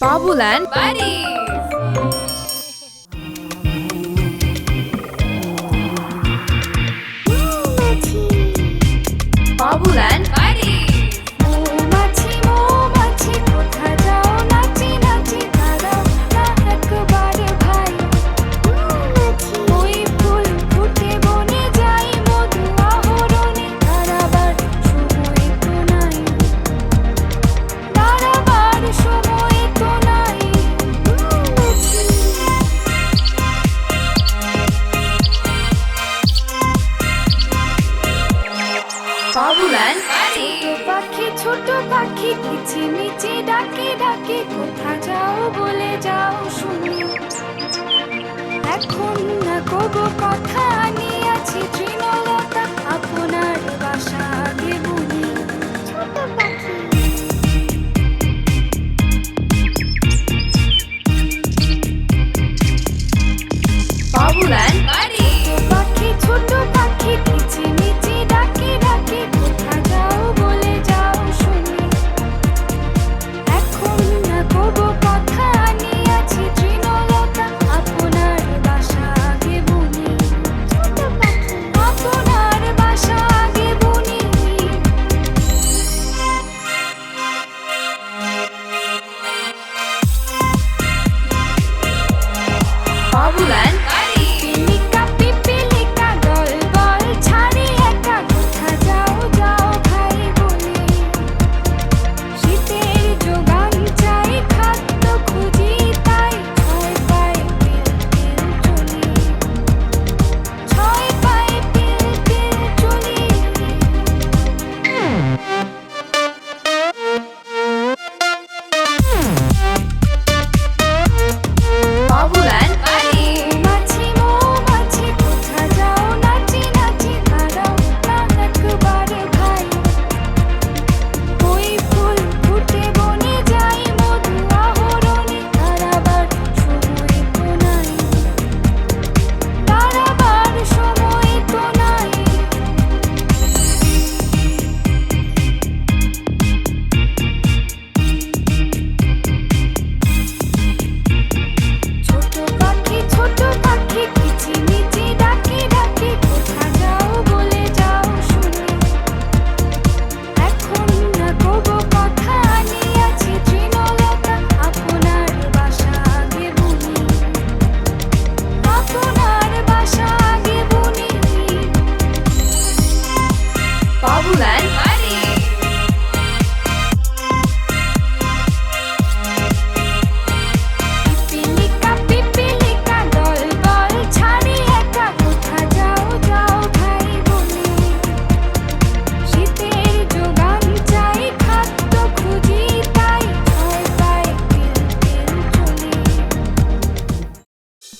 花木兰 buddy Babulal ছোট পাখি ছোট পাখি কিচি মিচি ডাকে ডাকে, কোথা যাও বলে যাও শুনি। এখন না কোগো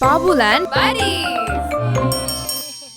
বাবুল্যান্ড বাড়ি